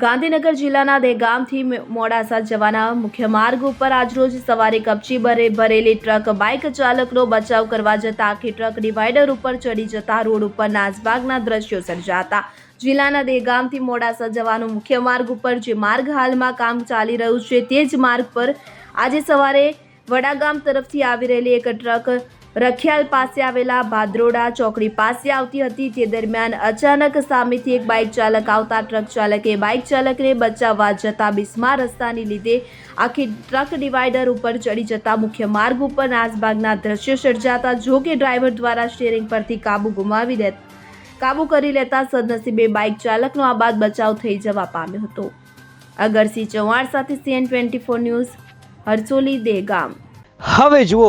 ગાંધીનગર જિલ્લાના દેગામથી મોડાસા જવાના મુખ્ય માર્ગ ઉપર આજરોજ સવારે કપચી ભરે ભરેલી ટ્રક બાઇક ચાલકનો બચાવ કરવા જતા આખી ટ્રક ડિવાઈડર ઉપર ચડી જતા રોડ ઉપર નાસભાગના દ્રશ્યો સર્જાતા જિલ્લાના દેગામથી મોડાસા જવાનો મુખ્ય માર્ગ ઉપર જે માર્ગ હાલમાં કામ ચાલી રહ્યું છે તે જ માર્ગ પર આજે સવારે વડાગામ તરફથી આવી રહેલી એક ટ્રક રખિયાલ પાસે આવેલા ભાદરોડા ચોકડી પાસે આવતી હતી. તે દરમિયાન અચાનક સામેથી એક બાઇક ચાલક આવતા ટ્રક ચાલકે બાઇક ચાલકને બચાવવા જતા બિસ્મા રસ્તાની લીધે આખી ટ્રક ડિવાઈડર ઉપર ચડી જતા મુખ્ય માર્ગ ઉપર નાસભાગના દ્રશ્યો સર્જાતા જો કે ડ્રાઈવર દ્વારા સ્ટીયરિંગ પરથી કાબુ ગુમાવી દે કાબુ કરી લેતા સદનસીબે બાઇક ચાલકનો આ બાદ બચાવ થઈ જવા પામ્યો હતો. અગરસિંહ ચૌહાણ સાથે CN twenty four news, Harsoli, Dehgam. હવે જુઓ